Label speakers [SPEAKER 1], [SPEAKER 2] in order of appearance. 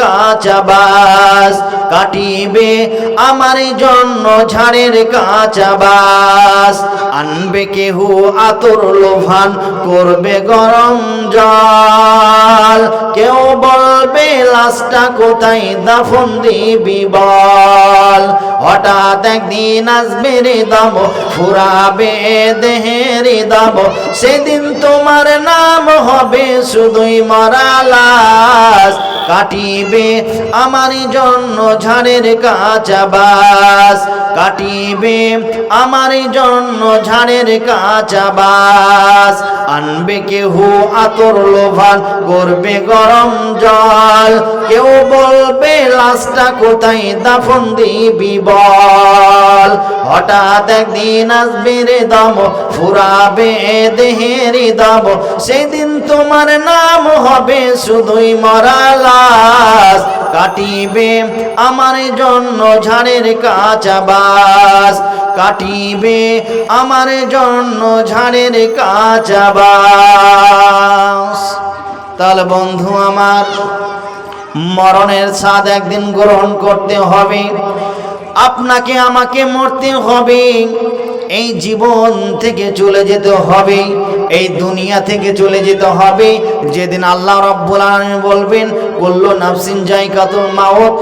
[SPEAKER 1] কাঁচাবাস কাটিবে আমার জন্য ঝাড়ের কাঁচাবাস। আনবে কেহু আতর লোভান, করবে গরম জল। কেউ বলবে, লাশটা কোথায়? দাফন দিবি বল। হঠাৎ একদিন আসবে রে দাম, ফুরাবে দেহের দাম। সেদিন তোমার নাম হবে শুধুই মরালাস কাটিবে আমার জন্য ঝাড়ের কাঁচাবাস কাটিবে আমার জন্য ঝাড়ের কাঁচাবাস আনবে কেহু আতর লোভান করবে গরম জল। কেউ বলবে, লাশটা কোথায়? দাফন দিবি বল। হঠাৎ একদিন আসবে রে দম, ফুরাবে দেহের দম। সেদিন তোমার নাম হবে শুধুই মরালাস কাটিবে আমার জন্য ঝাড়ের কাঁচাবাস কাটিবে আমার জন্য ঝাড়ের কাঁচাবাস তাহলে বন্ধু আমার, মরণের স্বাদ একদিন গ্রহণ করতে হবে। আপনাকে আমাকে মরতে হবে। এই জীবন থেকে চলে যেতে হবে, এই দুনিয়া থেকে চলে যেতে হবে। যেদিন আল্লাহ রব্বুল আলমী বলবেন, কুল্লু নাফসিন জায়কাতুল মাউত